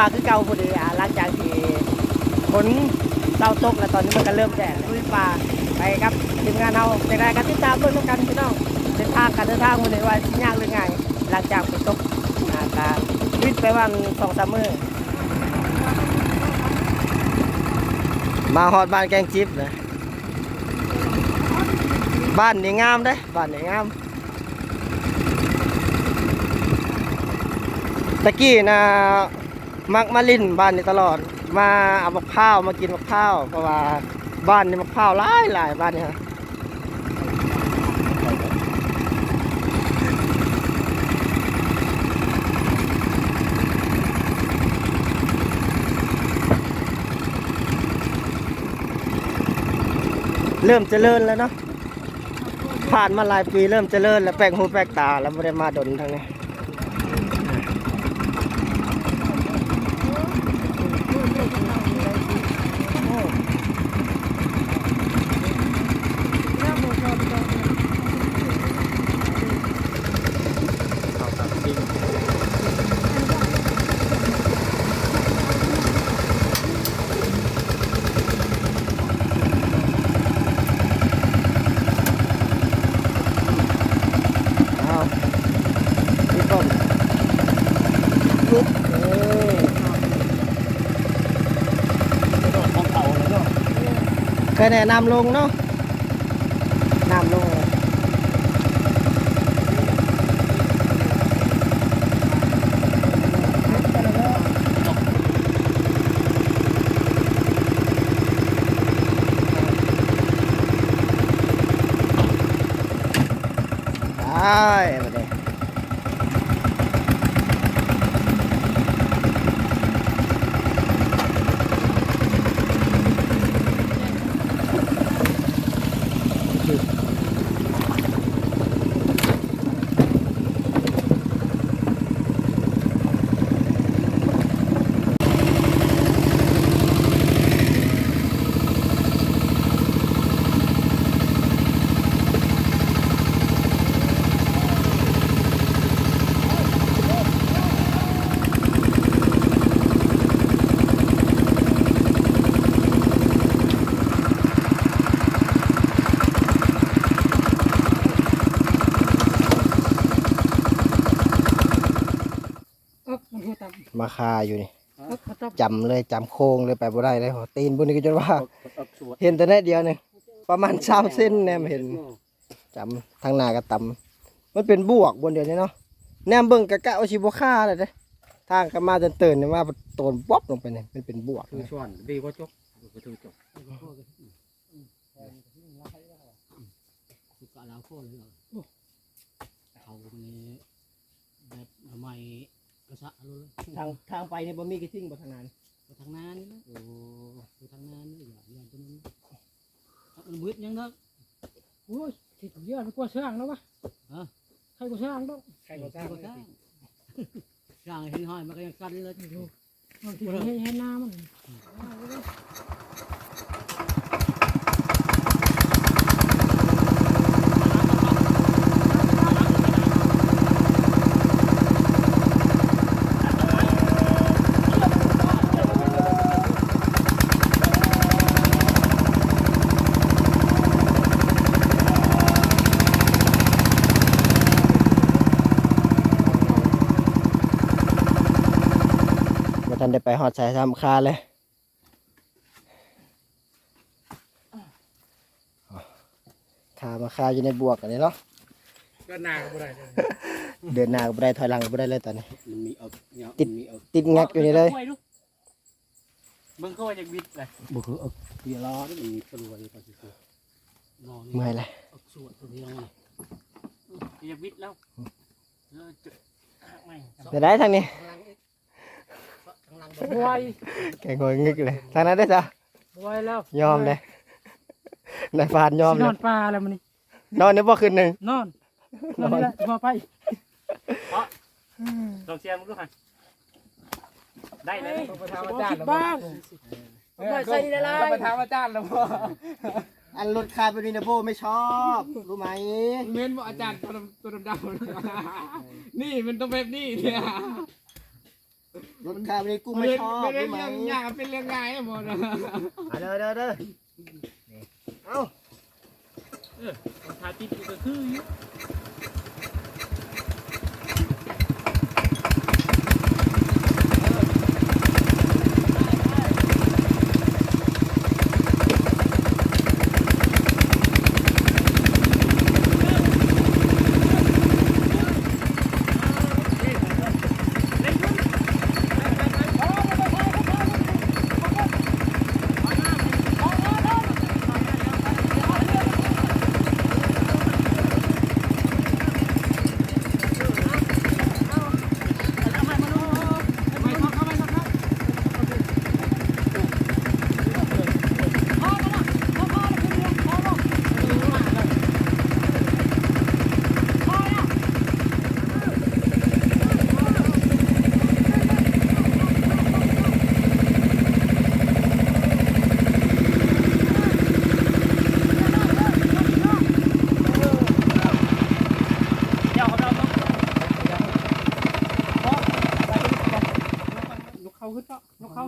ป่าคือเก่าพอดีอะหลังจากที่ฝนเศร้าตกแล้วตอนนี้มันก็เริ่มแดดลุยป่าไปครับทีมงานเราเป็นไรกันติดตามเรื่องกันพี่น้องเส้นทางการเดินทางวันนี้ว่ายากหรือไงหลังจากฝนตกอาก็วิ่งไปวันสองสามมื้อมาฮอดบ้านแกงจิ๊บเลยบ้านนี่งามเด้บ้านนี่งามตะกี้นะ มักมาลินบ้านนี้ตลอด มาเอามะพร้าวมากินมะพร้าวเพราะว่าบ้านนี่มะพร้าวหลายหลายบ้านนี่ฮะเริ่มเจริญแล้วเนาะผ่านมาหลายปีเริ่มเจริญแล้วแปลกหูแปลกตาแล้วไม่ได้มาดนทางนี้เอาพี่ต้นลุกเอ้ย ของเขาเลยเนาะ เคยแนะนำลงเนาะนำลงเลยได้มาเลยมา คาอยู่นี่จำเลยจำโค้งเลยไปบ่ได้เลยหัวตีนบุนี้ก็จะว่าเอาสวดเห็นแต่แน่เดียวหนึงประมาณสามเส้นแนมเห็นจำทางหน้าก็ตำมันเป็นบวกบนเดียวนี้เนาะแนมเบิ่งกะกะเอาชิบค่าเลยเด้ทางก็มาจนตื่นเนี่ยว่าโตนป๊อบลงไปเนี่ยมันเป็นบวกคือนะส่วนดีกว่าจกคือถือจกคือกะลาวโคตรเลยเขาเนี่ยแบบทำไม กระสะรู้เลยทางทางไปเนี่ยบ่มีกระทิ่งบ่ทางนั้นไปทางนั้นนี่นะโอ้ไปทางนั้นนี่อย่าอย่าตรงนั้นมันมืดยังนะโอ้ยที่ถูกเยอะมันกว่าสร้างแล้ววะฮะใครก็สร้างต้องใครก็สร้างสร้างสร้างเห็นห้อยมันก็ยังกันเลยบางทีให้ให้หน้ามัน บ่ทันได้ไปฮอดสายทำคาเลยคามาคาอยู่ในบวกอันนี้เนาะก็นาก็ได้เดินหน้าก็บ่ได้ถอยหลังก็บ่ได้เลยตอนนี้ มันมีเอาเนี่ยติดมันมีเอาติดงักอยู่นี่เลย เบิ่งก็ว่าจะบิดเลยบุคือเอาเบียร์ล้อนี่มันมีกระรวยปฏิเสธนอนเมื่อยเลยเอาสวดตัวเดียวเลยจะบิดแล้วเออจะไม่เดี๋ยวได้ทางนี้ บวยแกงอยงึกเลยทางนั้นได้จ้ะบวยแล้วยอมเลยนายฟานยอมนเลอยนปลาแล้วมันนี่นอนนี่บ่คืนหนึ่งนอนนอนนี่แหละมาไปลองเชียร์มึงดูค่ะได้เลยไปทำอาจารย์บ้างใส่นี่ละไปทำอาจารย์แล้วพ่ออันรถคาร์บอนินาโบไม่ชอบรู้ไหมเม้นบอกอาจารย์ตัวดำตัวดำๆนี่มันต้องแบบนี้เนี่ย รถคาร์บอนิกูไม่ชอบไม่ได้รู้ไหมเรื่องยากเป็นเรื่องง่ายหมดนะเอาเด้อเด้อเด้อนี่เอา เออมันทาติดอยู่ก็คืออยู่ เดี๋ยวเราต้อง ยกเขาขึ้นก็ยกเขา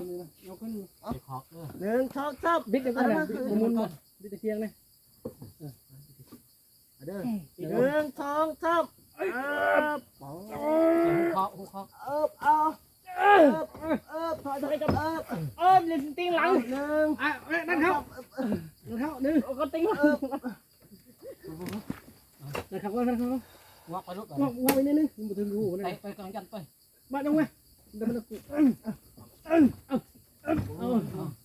ยกขึ้น ไอ้คอกเออ หนึ่งสองสาม บิดเดี๋ยวก็ได้บิดมุนหมดบิดตะเกียงเลย เอาเด้อหนึ่งสองสามเอิบหุคอกหุคอกเอิบเอาเอิบเอิบถอยถอยกับเอิบเออเล่นติ้งหลัเอางหนึ่งอะนั่นเขานั่นเขาหนึ่งก็ติ้งหลังนั่นเขานั่นเขาวักไปลุกก่อนวางวางไว้นิดนึงมันถึงหูไปนะไปกำลังจันไปมาตรงไหมเดี๋ยวมันจะกูเอาเ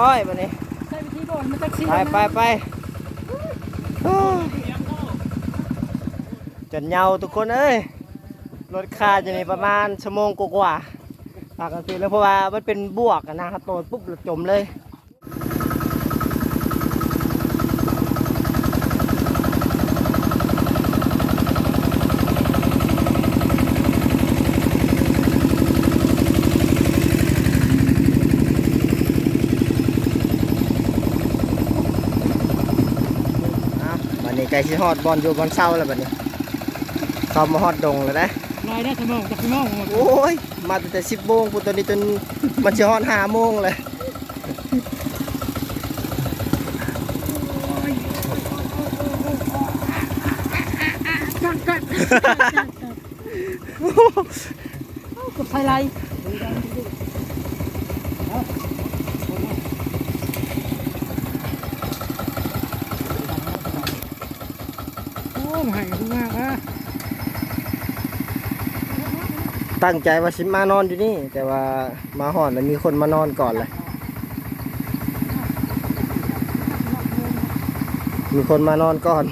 รียบร้อยวันนี้ใช้วิธีโดนมันจะชี้ไปไปไปโอ้จนเหงาทุกคนเอ้ยรถคาจะนี่ประมาณชั่วโมงกว่าๆปากกันสิแล้วเพราะว่ามันเป็นบวกอะนะครับโตนปุ๊บแล้วจมเลย อะ บัดนี้ไก่ชิฮอดบอลอยู่บอลเศร้าแล้วบัดนี้เข้ามาฮอดดงแล้วนะลอยได้สมองจากสมองหมดโอ้ย มาตั้งแต่สิบโมงปุ๊ตอนนี้จนมันชิฮอดห้าโมงเลยกับไทยไลโอ้หายมากอะ ตั้งใจว่าสิมานอนอยู่นี่ แต่ว่ามาหอนแล้วมีคนมานอนก่อนเลย มีคนมานอนก่อน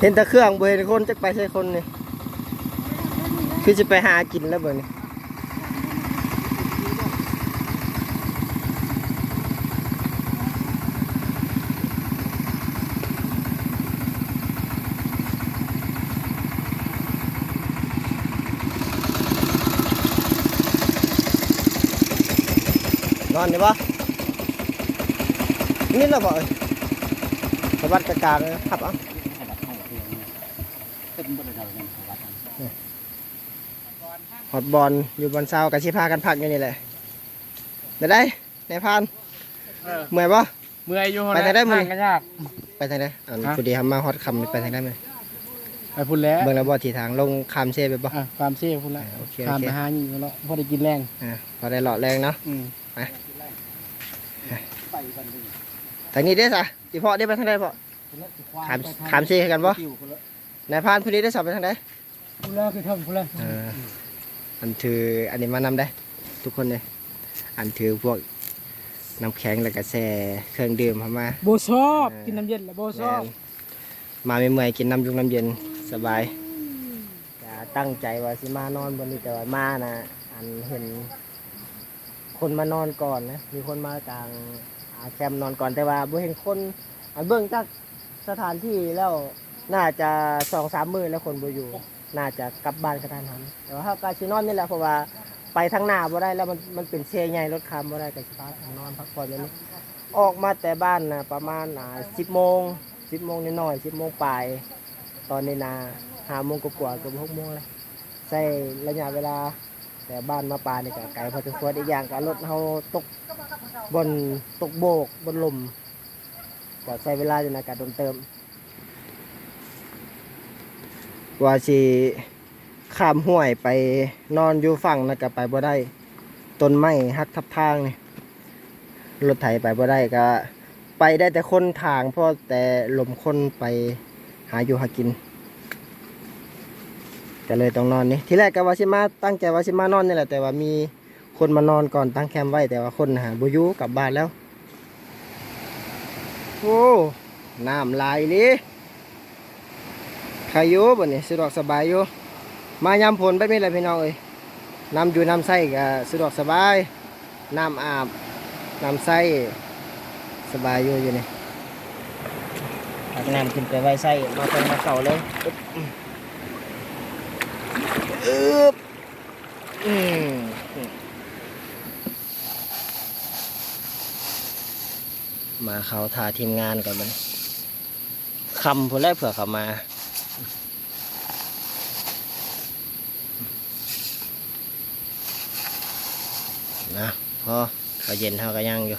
เห็นแต่เครื่องเบเห็นคนจะไปใช่คนนี่ คือจะไปหากินแล้วเบอร์นี่ อนได้ปะนี่เราบอกสวัสดิ์กลางเลยขับเอะเป็นบริษัทเนี่ยวัดฮอตบอลอยู่บนเสากันชิพากันพักอยู่นี่แหละได้ได้ในพานเออเมื่อยปะเมื่อยอยู่ไปไหนได้มื้อนี้กันยากไปทางไหนอันฮะพอดีทำมาฮอตคำนี่ไปทางไหนไหมไปพุ่นแล้วเบิ่งแล้วบ่ทีทางลงคำเช่ไปบ่อะความเชี่ยพุ่นแล้วโอเคตาโอมเคไปหาอยู่แล้วพอได้กินแรงอ่าพอได้หล่อแรงเนาะ อืมทางนี้ได้อสะอีพ่อได้ไปทางไหนพ่อถามถามชื่อให้กันบ่นายพรานผู้นี้ได้สอบไปทางไหนพุ่นแล้วคือทำพุ่นแล้วเอออันถืออันนี้มานำได้ ทุกคนเลยอันถือพวกน้ำแข็งแล้วก็แช่เครื่องดื่มเข้ามาโบชอบกินน้ำเย็นแหละโบชอบมาเมื่อยๆกินน้ำยุงน้ำเย็นสบายจะตั้งใจว่าสิมานอนบนนี้แต่ว่ามานะอันเห็น คนมานอนก่อนนะ มีคนมากลางอาแคมป์นอนก่อนแต่ว่าบ่เห็นคนอันเบิ่งจากสถานที่แล้วน่าจะสองสามมือแล้วคนบ่อยู่ น่าจะกลับบ้านกระทันหันแต่ว่าเฮาก็สินอนนี่แหละเพราะว่าไปทางหน้าบ่ได้แล้วมันมันเป็นเซใหญ่รถคามบ่ได้ก็สิพาทางนอนพักผ่อนอย่างนี้ออกมาแต่บ้านนะประมาณอ่าสิบโมงสิบโมงนิดหน่อยสิบโมงปลายตอนนี้นะห้าโมงกว่าๆเกือบหกโมงเลยใช้ระยะเวลา แต่บ้านมาปลานี่ก็ไกลพอสมควรอีกอย่างก็รถเราตกบนตกโบกบนลมก็ใช้เวลาอยู่ในการโดนเติมว่าสิข้ามห้วยไปนอนอยู่ฝั่งนะก็ไปบ่ได้ต้นไม้หักทับทางนี่รถไถไปบ่ได้ก็ ไปได้แต่คนทางเพราะแต่ลมคนไปหาอยู่หากิน ก็เลยต้องนอนนี่ที่แรกก็ว่าสิมาตั้งใจว่าสิมานอนนี่แหละแต่ว่ามีคนมานอนก่อนตั้งแคมป์ไว้แต่ว่าคนหาบุยุกลับบ้านแล้วโอ้น้ำลายเลยใครอยู่บ่นี่สะดวกสบายอยู่มายามผลไปไม่ไรพี่น้องเอ้ยน้ำอยู่น้ำใส่ก็สะดวกสบายน้ำอาบน้ำไส้สบายอยู่อยู่นี่น้ำขึ้นไปไว้ไส้มาเป็นมาเก่าเลย อึบอืมมาเขาทาทีมงานก่อนมันคำพูดแรกเผื่อเขามานะพอเขาเย็นเท่าก็ยังอยู่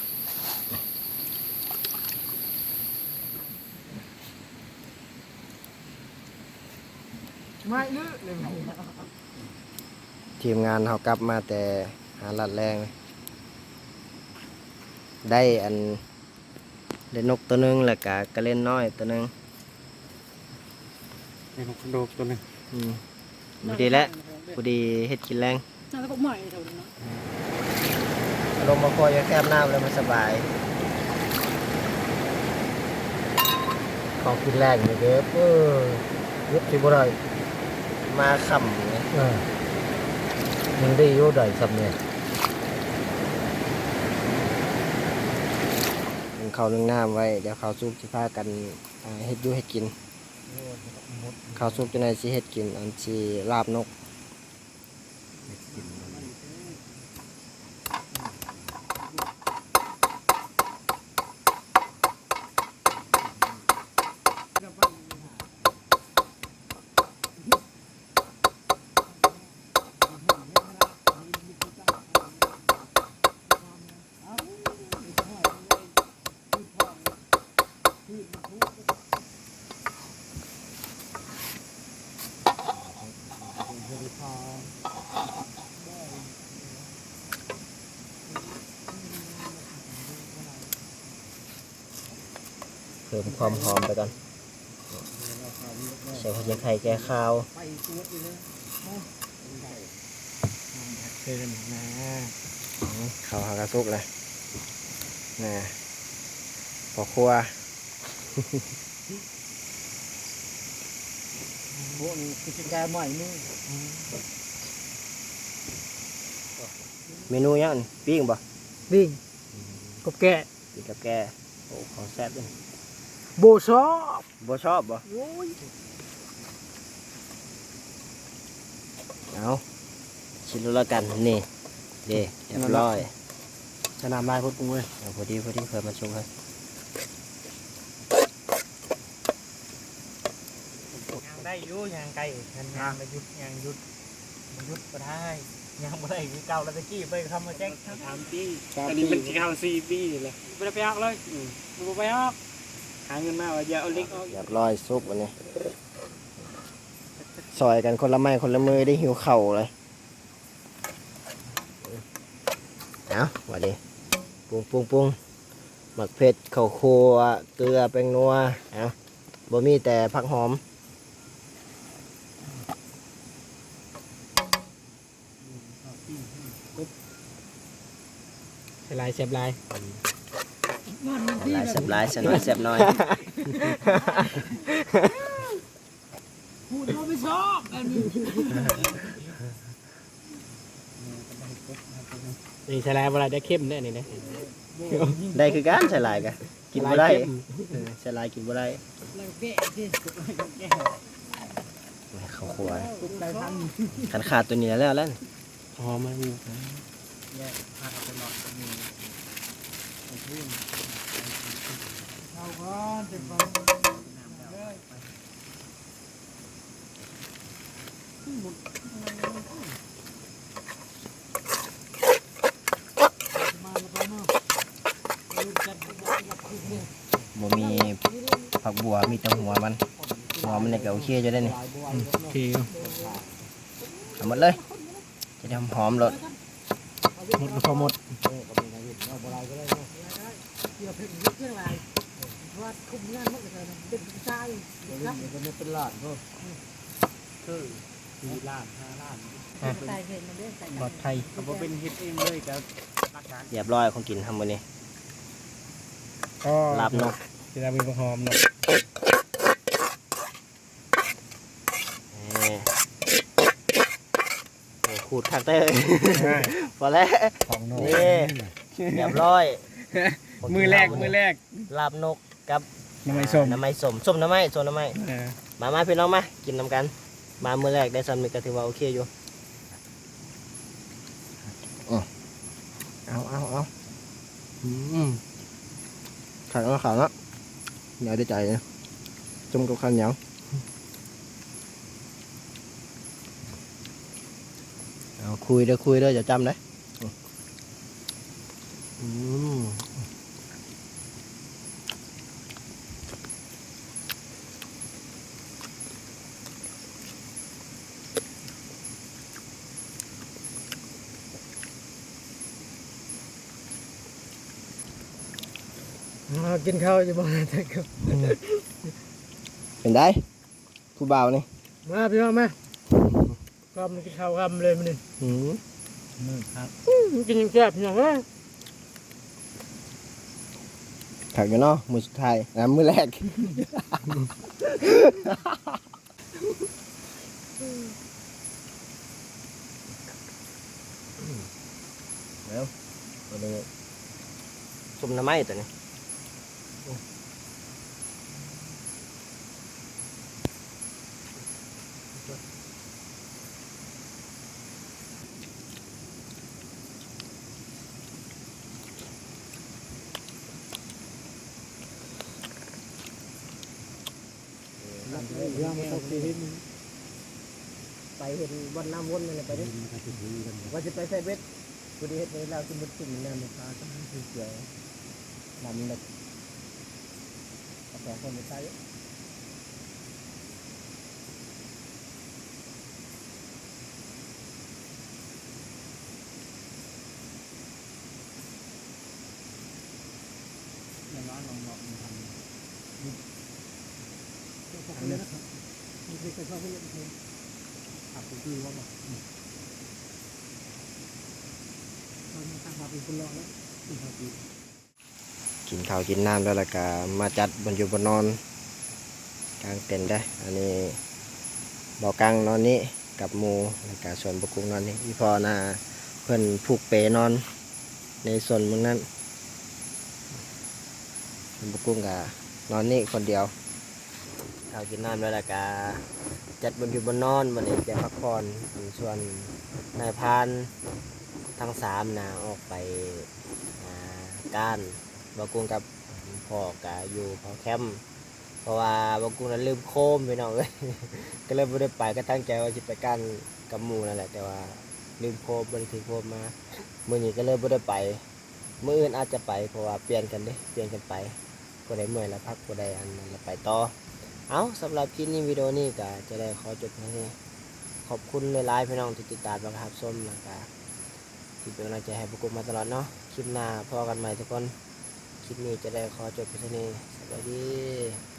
ไม่ลึกเลย ทีมงานเขากลับมาแต่หาลัดแรง ได้อันได้นกตัวหนึงแล้วก็กระเล่นน้อยตัวหนึงนี่นกโดกตัวหนึงอืมพอดีแล้วพอดีเฮ็ดกินแรงน่าจะพวกใหม่เท่านั้นนะลงมาคอยอยู่แคบน้ำแล้วมันสบาย ของกินแรงนี่เด้อเออยุบที่บ่ได้มาค่ำเนี่ยเออ มันได้ยู่ได้สำเนี่ยมันเข้านึ่งน้ำไว้ เดี๋ยวเขาวซุปสิพากันเฮ็ดยู่เฮ็ดกินข้าวซุปจะในสิเฮ็ดกิน อันสีลาบนก พิ่มความหอมไปก่อนใส่หัวไข่แก้ข้าวเพิ่มนะข้าวหากระซุกเลยนะพอครัวพวกนี้คือแกใหม่นี่เมนูยังปิ้งบ่วิ่งกบแกะปิ้งกับแกโอ้ของแซ่บเลย โบชอบบ่ชอบบ่โอ้ยเอาชิ้นละละกันนี่เด้เรียบร้อยสนามลายพุทธปุ้งเว้ยเอาพอดีพอดีเพิ่มมาชุบให้ยังได้อยู่ยังไกลยังยางไปยุดยังยุดมันยุดก็ได้ยังไม่ได้คือเก่าแล้วตะกี้ไปทำมาแจ้งสามปีอันนี้มันสิเข้าสี่ปีเลยไม่ได้ไปออกเลยอืมไม่ไปออกหาเงินมาว่าอย่าเอาเล็กออกเรียบร้อยซุปวันนี้ซอยกันคนละไม้คนละมือได้หิวเข่าวเลยเอาวันนี้ปรุงปรุงปรุงหมักเผ็ดข้าวคั่วเกลือแป้งนัวเอาบ่มีแต่ผักหอมลายเสียบลาย หลายเสียบหลายเสียน้อยเสียบน้อยพูดว่าไม่ชอบอันนี้นี่ใส่ลายเวลาได้เข้มเนี่ยนี่นะได้คือการใส่หลายกันกินบ่ได้เข้มเออใส่หลายกินบ่ได้แล้วแกะสิข้าวคั่วขันขาดตัวนี้แล้วแล้วหอมมันเอาก่อนเต็มก่อนบ่มีผักบัวมีแต่หัวมันหัวมันเนี่ยก็โอเคจะได้นี่โอเคเอาหมดเลย จะได้หอมๆรสหมดก็พอหมด เกี่ยวเพ่งเรื่องอะไรว่า คุมงานมันก็จะเป็นผู้ชายครับเป็นลาดก็คือมีลาดห้าลาดใส่เห็นมันเด้ใส่ปลอดภัยก็บ่เป็นเฮ็ดเองเลยกับรักษาเรียบร้อยของกินทำมื้อนี้ก็ลาบนกจะได้มีหอมเนาะนี่โอ้ขูดคักได้เลยพอแล้วของนกนี่เรียบร้อย มือแรกมือแรกลาบนก กับน้ำมันส้มน้ำไม้สมส้มน้ำไม้ส้มน้ำไม้เออมามาพี่น้องมากินน้ำกันมามื้อแรกได้ซันมีก็ถือว่าโอเคอยู่อ๋อเอาเอาเอาอืมขันเอาขันละเหนียวได้ใจเลยจุ่มกับข้าวเหนียวเอาคุยเด้อคุยเด้ออย่าจำได้ออืม มากิน ข้าวอยู่บ้านแต่ก็เป็นได้ผู้บ่าวนี่มาพี่น้องมาก็มันกินข้าวคำเลยมันนี่อืมมือครับกินยังแซ่บพี่น้องเอ้ยถักอยู่เนาะมือสุดท้ายนะมือแรกแล้วตัวนี้ ไม้ตัวนี้ไปเห็นบนน้ำวนเลยไปดิว่าจะไปใส่เบ็ดกูดีเห็นในเราคือมันตุ่มน้ำมันปลาก็คือเกี่ยวน้ำมันแบบกาแฟคนไปใส่กิ กินข้าวกินน้ำแล้วล่ะก็มาจัดบนอยู่บนนอนกลางเต็นได้ อันนี้บอกกลางนอนนี้กับมูแล้วก็ส่วนบกุงนอนนี้อีพอนาเพื่อนผูกเปนอน ในส่วนมึงนั้นบกุงกับนอนนี่คนเดียว ข้าวกินน้ำแล้วล่ะก็จัดบนอยู่บนนอนวันนี้จะพักผ่อนส่วนนายพานทั้งสามนะออกไปก้านบากุ้งกับพ่อกะอยู่พอแคมป์เพราะว่าบากุ้งนั้นลืมโคมไปน้องเลยก็เลยไม่ได้ไปก็ตั้งใจว่าจะไปกันกับหมูนั่นแหละแต่ว่าลืมโคมบริถือโคมมาเมื่อนี้ก็เลยไม่ได้ไปเมื่ออื่นอาจจะไปเพราะว่าเปลี่ยนกันเด้เปลี่ยนกันไปก็ได้เมื่อยแล้วพักก็ได้อันนั้นแล้วไปต่อ เอาสำหรับคลิปนี้วิดีโอนี้ก็จะได้ขอจบเพียงนี้ขอบคุณหลายๆพี่น้องที่ติดตามนะครับส้มนะครับที่เป็นกำลังใจให้พวกกูมาตลอดเนาะคลิปหน้าพอกันใหม่ทุกคนคลิปนี้จะได้ขอจบเพียงนี้สวัสดี